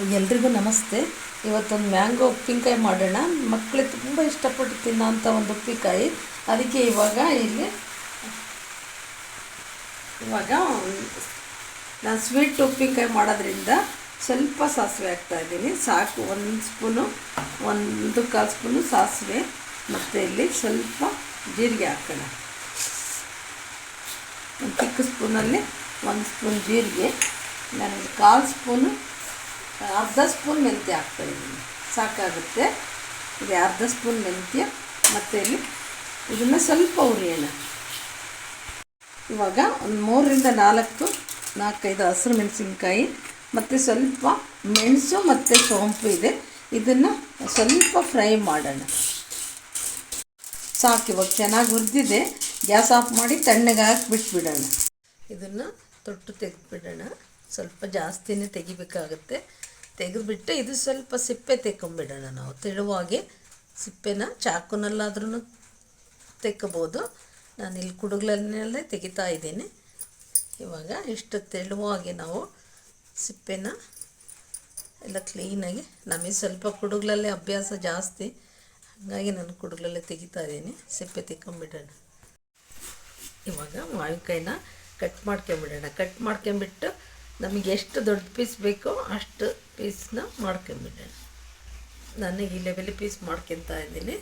ಎಲ್ರಿಗೂ ನಮಸ್ತೆ. ಇವತ್ತೊಂದು ಮ್ಯಾಂಗೋ ಉಪ್ಪಿನಕಾಯಿ ಮಾಡೋಣ. ಮಕ್ಕಳು ತುಂಬ ಇಷ್ಟಪಟ್ಟು ತಿನ್ನೋಂಥ ಒಂದು ಉಪ್ಪಿನಕಾಯಿ. ಅದಕ್ಕೆ ಇವಾಗ ಇಲ್ಲಿ ಇವಾಗ ನಾನು ಸ್ವೀಟ್ ಉಪ್ಪಿನಕಾಯಿ ಮಾಡೋದ್ರಿಂದ ಸ್ವಲ್ಪ ಸಾಸಿವೆ ಹಾಕ್ತಾಯಿದ್ದೀನಿ ಸಾಕು, ಒಂದು ಸ್ಪೂನು, ಒಂದು ಕಾಲು ಸ್ಪೂನು ಸಾಸಿವೆ. ಮತ್ತು ಇಲ್ಲಿ ಸ್ವಲ್ಪ ಜೀರಿಗೆ ಹಾಕೋಣ. ಒಂದು ಚಿಕ್ಕ ಸ್ಪೂನಲ್ಲಿ ಒಂದು ಸ್ಪೂನ್ ಜೀರಿಗೆ. ನಾನು ಕಾಲು ಸ್ಪೂನು ಅರ್ಧ ಸ್ಪೂನ್ ಮೆಂತ್ಯ ಹಾಕ್ತಾಯಿದ್ದೀನಿ ಸಾಕಾಗುತ್ತೆ. ಇದು ಅರ್ಧ ಸ್ಪೂನ್ ಮೆಂತ್ಯ, ಮತ್ತು ಇಲ್ಲಿ ಇದನ್ನು ಸ್ವಲ್ಪ ಹುರಿಯೋಣ ಇವಾಗ ಒಂದು ಮೂರರಿಂದ ನಾಲ್ಕು, ನಾಲ್ಕೈದು ಹಸಿರು ಮೆಣಸಿನ್ಕಾಯಿ, ಮತ್ತು ಸ್ವಲ್ಪ ಮೆಣಸು ಮತ್ತು ಸೋಂಪು ಇದೆ. ಇದನ್ನು ಸ್ವಲ್ಪ ಫ್ರೈ ಮಾಡೋಣ. ಸಾಕು, ಇವಾಗ ಚೆನ್ನಾಗಿ ಹುರಿದಿದೆ. ಗ್ಯಾಸ್ ಆಫ್ ಮಾಡಿ ತಣ್ಣಗೆ ಹಾಕಿ ಬಿಟ್ಬಿಡೋಣ. ಇದನ್ನು ತೊಟ್ಟು ತೆಗೆದುಬಿಡೋಣ. ಸ್ವಲ್ಪ ಜಾಸ್ತಿನೇ ತೆಗಿಬೇಕಾಗುತ್ತೆ. ತೆಗೆದುಬಿಟ್ಟು ಇದು ಸ್ವಲ್ಪ ಸಿಪ್ಪೆ ತೆಕ್ಕೊಂಬಿಡೋಣ ನಾವು. ತೆಳುವಾಗಿ ಸಿಪ್ಪೆನ ಚಾಕುನಲ್ಲಾದ್ರೂ ತೆಕ್ಕಬೋದು. ನಾನು ಇಲ್ಲಿ ಕುಡುಗ್ಲನ್ನಲ್ಲೇ ತೆಗಿತಾ ಇದ್ದೀನಿ. ಇವಾಗ ಇಷ್ಟು ತೆಳುವಾಗಿ ನಾವು ಸಿಪ್ಪೆನ ಎಲ್ಲ ಕ್ಲೀನಾಗಿ, ನಮಗೆ ಸ್ವಲ್ಪ ಕುಡುಗ್ಲಲ್ಲೇ ಅಭ್ಯಾಸ ಜಾಸ್ತಿ, ಹಾಗಾಗಿ ನಾನು ಕುಡುಗ್ಲಲ್ಲೇ ತೆಗಿತಾ ಇದ್ದೀನಿ. ಸಿಪ್ಪೆ ತೆಕ್ಕೊಂಬಿಡೋಣ. ಇವಾಗ ಮಾವಿನಕಾಯಿನ ಕಟ್ ಮಾಡ್ಕೊಂಬಿಡೋಣ. ಕಟ್ ಮಾಡ್ಕೊಂಬಿಟ್ಟು ನಮಗೆ ಎಷ್ಟು ದೊಡ್ಡ ಪೀಸ್ ಬೇಕೋ ಅಷ್ಟು ಪೀಸ್ನ ಮಾಡ್ಕೊಂಬಿಡೋಣ ನನಗೆ ಈ ಲೆವೆಲ್ ಪೀಸ್ ಮಾಡ್ಕೊತಾ ಇದ್ದೀನಿ.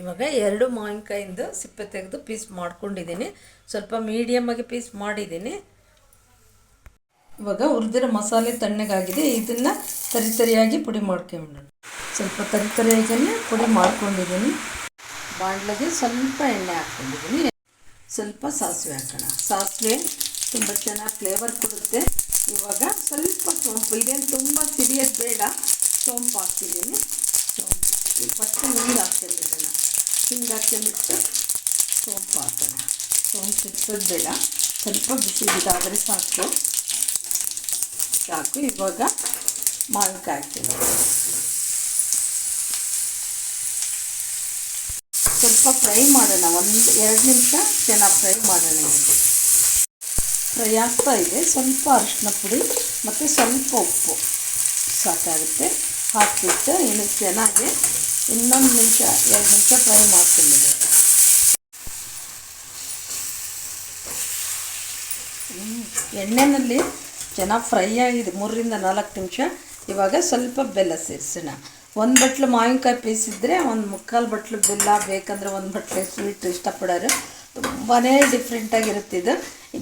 ಇವಾಗ ಎರಡು ಮಾವಿನಕಾಯಿಂದ ಸಿಪ್ಪೆ ತೆಗೆದು ಪೀಸ್ ಮಾಡ್ಕೊಂಡಿದ್ದೀನಿ. ಸ್ವಲ್ಪ ಮೀಡಿಯಮ್ಮಾಗಿ ಪೀಸ್ ಮಾಡಿದ್ದೀನಿ. ಇವಾಗ ಹುರಿದಿರೋ ಮಸಾಲೆ ತಣ್ಣಗಾಗಿದೆ. ಇದನ್ನು ತರಿ ತರಿಯಾಗಿ ಪುಡಿ ಮಾಡ್ಕೊಂಬಿಡೋಣ. ಸ್ವಲ್ಪ ತರಿ ತರಿಯಾಗಿ ಪುಡಿ ಮಾಡ್ಕೊಂಡಿದ್ದೀನಿ. ಬಾಣಲೆಗೆ ಸ್ವಲ್ಪ ಎಣ್ಣೆ ಹಾಕ್ಕೊಂಡಿದ್ದೀನಿ. ಸ್ವಲ್ಪ ಸಾಸಿವೆ ಹಾಕೋಣ. ಸಾಸಿವೆ ತುಂಬ ಚೆನ್ನಾಗಿ ಫ್ಲೇವರ್ ಕೊಡುತ್ತೆ. ಇವಾಗ ಸ್ವಲ್ಪ ಸೋಂಪು. ಇದೇನು ತುಂಬ ಸಿಡಿಯೋದು ಬೇಡ. ಸೋಂಪು ಹಾಕ್ತಿದ್ದೀನಿ ಸೋಂಪು. ಫಸ್ಟ್ ಹಿಂಗೆ ಹಾಕ್ಕೊಂಡಿರೋಣ ಹಿಂಗೆ ಹಾಕ್ಕೊಂಡ್ಬಿಟ್ಟು ಸೋಂಪು ಹಾಕೋಣ. ಸೋಂಪು ಸಿಕ್ಸೋದು ಬೇಡ. ಸ್ವಲ್ಪ ಬಿಸಿ ಬಿದ್ದಾದರೆ ಸಾಕು. ಸಾಕು. ಇವಾಗ ಮಾವಿನಕಾಯಿ ಹಾಕ್ತೀನಿ. ಸ್ವಲ್ಪ ಫ್ರೈ ಮಾಡೋಣ. ಒಂದು ಎರಡು ನಿಮಿಷ ಚೆನ್ನಾಗಿ ಫ್ರೈ ಮಾಡೋಣ ಇದು ಫ್ರೈ ಆಗ್ತಾ ಇದೆ. ಸ್ವಲ್ಪ ಅರಿಶಿನ ಪುಡಿ ಮತ್ತು ಸ್ವಲ್ಪ ಉಪ್ಪು. ಸಾಕಾಗುತ್ತೆ. ಹಾಕಿಬಿಟ್ಟು ಇನ್ನು ಚೆನ್ನಾಗಿ ಇನ್ನೊಂದು ನಿಮಿಷ, ಎರಡು ನಿಮಿಷ ಫ್ರೈ ಮಾಡ್ಕೊಂಡಿದೆ ಎಣ್ಣೆಯಲ್ಲಿ ಚೆನ್ನಾಗಿ ಫ್ರೈ ಆಗಿದೆ. ಮೂರರಿಂದ ನಾಲ್ಕು ನಿಮಿಷ. ಇವಾಗ ಸ್ವಲ್ಪ ಬೆಲ್ಲ ಸೇರಿಸೋಣ. ಒಂದು ಬಟ್ಲು ಮಾವಿನಕಾಯಿ ಪೀಸಿದ್ರೆ ಒಂದು ಮುಕ್ಕಾಲು ಬಟ್ಲು ಬೆಲ್ಲ ಬೇಕಂದ್ರೆ ಒಂದು ಬಟ್ಲು ಸ್ವೀಟ್ ಇಷ್ಟಪಡೋರು ತುಂಬಾ ಡಿಫ್ರೆಂಟಾಗಿರುತ್ತೆ ಇದು.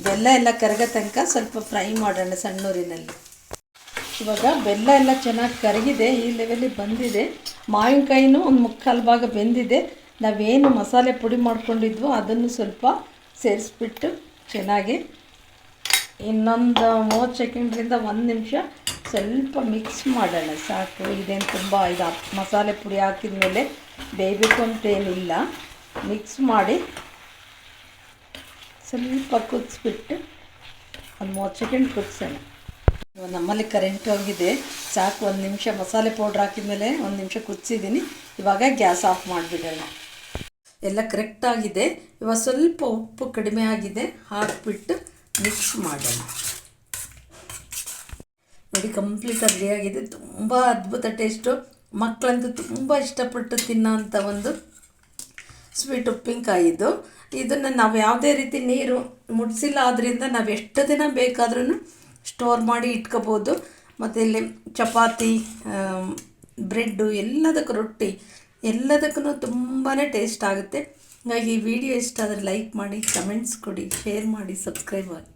ಬೆಲ್ಲ ಎಲ್ಲ ಕರಗೋ ತನಕ ಸ್ವಲ್ಪ ಫ್ರೈ ಮಾಡೋಣ ಸಣ್ಣೂರಿನಲ್ಲಿ. ಇವಾಗ ಬೆಲ್ಲ ಎಲ್ಲ ಚೆನ್ನಾಗಿ ಕರಗಿದೆ, ಈ ಲೆವೆಲ್ಲಿ ಬಂದಿದೆ. ಮಾವಿನಕಾಯಿನೂ ಒಂದು ಮುಕ್ಕಾಲು ಭಾಗ ಬೆಂದಿದೆ. ನಾವೇನು ಮಸಾಲೆ ಪುಡಿ ಮಾಡ್ಕೊಂಡಿದ್ವೋ ಅದನ್ನು ಸ್ವಲ್ಪ ಸೇರಿಸ್ಬಿಟ್ಟು ಚೆನ್ನಾಗಿ ಇನ್ನೊಂದು ಮೂವತ್ತು ಸೆಕೆಂಡ್ರಿಂದ ಒಂದು ನಿಮಿಷ ಸ್ವಲ್ಪ ಮಿಕ್ಸ್ ಮಾಡೋಣ. ಸಾಕು, ಇದೇನು ತುಂಬ ಇದು ಮಸಾಲೆ ಪುಡಿ ಹಾಕಿದ ಮೇಲೆ ಬೇಯಬೇಕು ಅಂತೇನಿಲ್ಲ. ಮಿಕ್ಸ್ ಮಾಡಿ ಸ್ವಲ್ಪ ಕುದಿಸ್ಬಿಟ್ಟು ಒಂದು ಮೂವತ್ತು ಸೆಕೆಂಡ್ ಕುದಿಸೋಣ. ನಮ್ಮಲ್ಲಿ ಕರೆಂಟ್ ಹೋಗಿದೆ. ಸಾಕು, ಒಂದು ನಿಮಿಷ ಮಸಾಲೆ ಪೌಡ್ರ್ ಹಾಕಿದ್ಮೇಲೆ ಒಂದು ನಿಮಿಷ ಕುದಿಸಿದ್ದೀನಿ. ಇವಾಗ ಗ್ಯಾಸ್ ಆಫ್ ಮಾಡಿಬಿಡೋಣ. ಎಲ್ಲ ಕರೆಕ್ಟಾಗಿದೆ ಇವಾಗ ಸ್ವಲ್ಪ ಉಪ್ಪು ಕಡಿಮೆ ಆಗಿದೆ. ಹಾಕಿಬಿಟ್ಟು ಮಿಕ್ಸ್ ಮಾಡೋಣ. ನೋಡಿ ಕಂಪ್ಲೀಟ್ ಆಗಿದೆ. ತುಂಬ ಅದ್ಭುತ ಟೇಸ್ಟು ಮಕ್ಕಳಂತೂ ತುಂಬ ಇಷ್ಟಪಟ್ಟು ತಿನ್ನೋಂಥ ಒಂದು ಸ್ವೀಟ್ ಉಪ್ಪಿನಕಾಯಿ ಇದು. ಇದನ್ನು ನಾವು ಯಾವುದೇ ರೀತಿ ನೀರು ಮುಟ್ಸಿಲ್ಲ ಆದ್ದರಿಂದ ನಾವು ಎಷ್ಟು ದಿನ ಬೇಕಾದ್ರೂ ಸ್ಟೋರ್ ಮಾಡಿ ಇಟ್ಕೋಬೋದು. ಮತ್ತು ಇಲ್ಲಿ ಚಪಾತಿ ಬ್ರೆಡ್ಡು ಎಲ್ಲದಕ್ಕೂ ರೊಟ್ಟಿ ಎಲ್ಲದಕ್ಕೂ ತುಂಬಾ ಟೇಸ್ಟ್ ಆಗುತ್ತೆ. ಹಾಗಾಗಿ ಈ ವಿಡಿಯೋ ಇಷ್ಟ ಆದರೆ ಲೈಕ್ ಮಾಡಿ ಕಮೆಂಟ್ಸ್ ಕೊಡಿ ಶೇರ್ ಮಾಡಿ ಸಬ್ಸ್ಕ್ರೈಬ್ ಆಗಿ